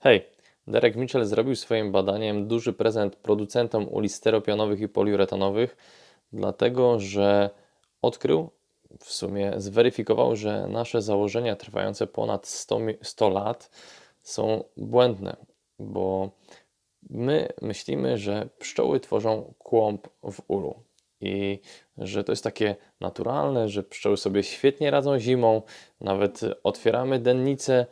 Hej, Derek Mitchell zrobił swoim badaniem duży prezent producentom uli steropianowych i poliuretanowych, dlatego że odkrył, w sumie zweryfikował, że nasze założenia trwające ponad 100, mi- 100 lat są błędne, bo my myślimy, że pszczoły tworzą kłąb w ulu i że to jest takie naturalne, że pszczoły sobie świetnie radzą zimą, nawet otwieramy dennicę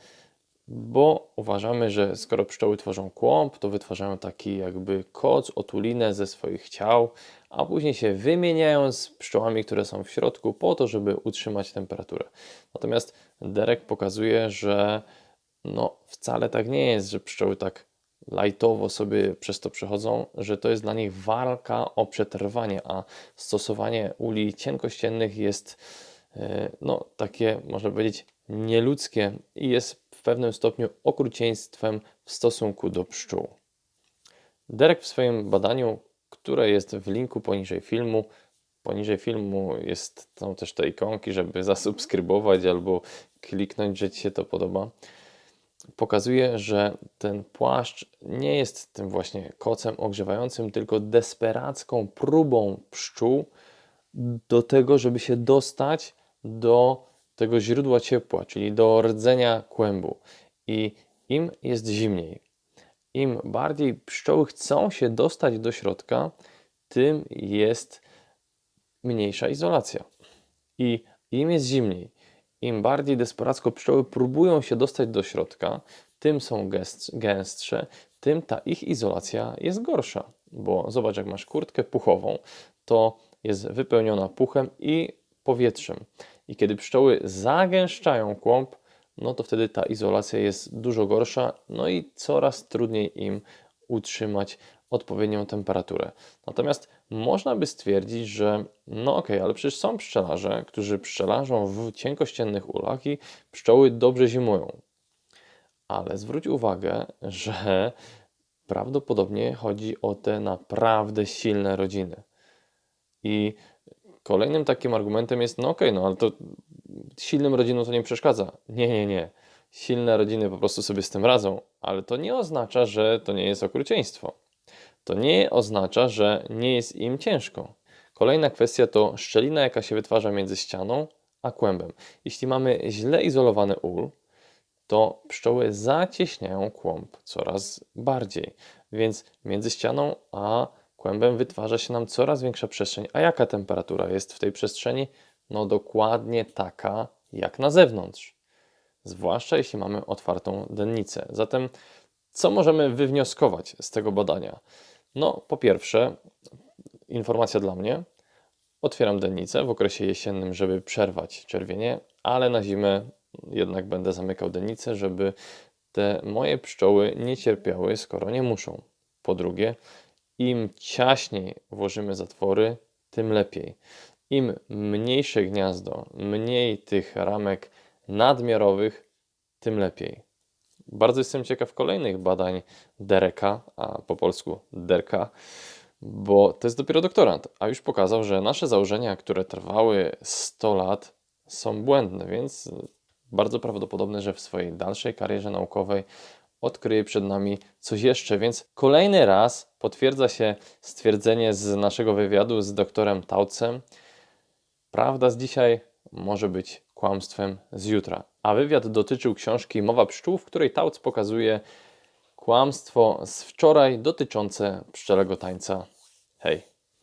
bo uważamy, że skoro pszczoły tworzą kłąb, to wytwarzają taki jakby koc, otulinę ze swoich ciał, a później się wymieniają z pszczołami, które są w środku, po to, żeby utrzymać temperaturę. Natomiast Derek pokazuje, że no wcale tak nie jest, że pszczoły tak lajtowo sobie przez to przechodzą, że to jest dla nich walka o przetrwanie, a stosowanie uli cienkościennych jest e, no, takie, można powiedzieć, nieludzkie i jest pewnym stopniu okrucieństwem w stosunku do pszczół. Derek w swoim badaniu, które jest w linku poniżej filmu, poniżej filmu jest, są też te ikonki, żeby zasubskrybować albo kliknąć, że Ci się to podoba pokazuje, że ten płaszcz nie jest tym właśnie kocem ogrzewającym, tylko desperacką próbą pszczół do tego, żeby się dostać do tego źródła ciepła, czyli do rdzenia kłębu. I im jest zimniej, im bardziej pszczoły chcą się dostać do środka, tym jest mniejsza izolacja. I im jest zimniej, im bardziej desperacko pszczoły próbują się dostać do środka, tym są gęst- gęstsze, tym ta ich izolacja jest gorsza. Bo zobacz, jak masz kurtkę puchową, to jest wypełniona puchem i powietrzem. I kiedy pszczoły zagęszczają kłąb, no to wtedy ta izolacja jest dużo gorsza, no i coraz trudniej im utrzymać odpowiednią temperaturę. Natomiast można by stwierdzić, że no okej, ale przecież są pszczelarze, którzy pszczelarzą w cienkościennych ulach i pszczoły dobrze zimują. Ale zwróć uwagę, że prawdopodobnie chodzi o te naprawdę silne rodziny. I kolejnym takim argumentem jest, no okej, no ale to silnym rodzinom to nie przeszkadza. Nie, nie, nie. Silne rodziny po prostu sobie z tym radzą, ale to nie oznacza, że to nie jest okrucieństwo. To nie oznacza, że nie jest im ciężko. Kolejna kwestia to szczelina, jaka się wytwarza między ścianą a kłębem. Jeśli mamy źle izolowany ul, to pszczoły zacieśniają kłąb coraz bardziej. Więc między ścianą a kłębem wytwarza się nam coraz większa przestrzeń. A jaka temperatura jest w tej przestrzeni? No dokładnie taka jak na zewnątrz. Zwłaszcza jeśli mamy otwartą dennicę. Zatem co możemy wywnioskować z tego badania? No, po pierwsze, informacja dla mnie. Otwieram dennicę w okresie jesiennym, żeby przerwać czerwienie, ale na zimę jednak będę zamykał dennicę, żeby te moje pszczoły nie cierpiały, skoro nie muszą. Po drugie, im ciaśniej włożymy zatwory, tym lepiej. Im mniejsze gniazdo, mniej tych ramek nadmiarowych, tym lepiej. Bardzo jestem ciekaw kolejnych badań Dereka, a po polsku Derka, bo to jest dopiero doktorant, a już pokazał, że nasze założenia, które trwały 100 lat, są błędne, więc bardzo prawdopodobne, że w swojej dalszej karierze naukowej odkryje przed nami coś jeszcze. Więc kolejny raz potwierdza się stwierdzenie z naszego wywiadu z doktorem Taucem. Prawda z dzisiaj może być kłamstwem z jutra. A wywiad dotyczył książki Mowa pszczół, w której Tauc pokazuje kłamstwo z wczoraj dotyczące pszczelego tańca. Hej.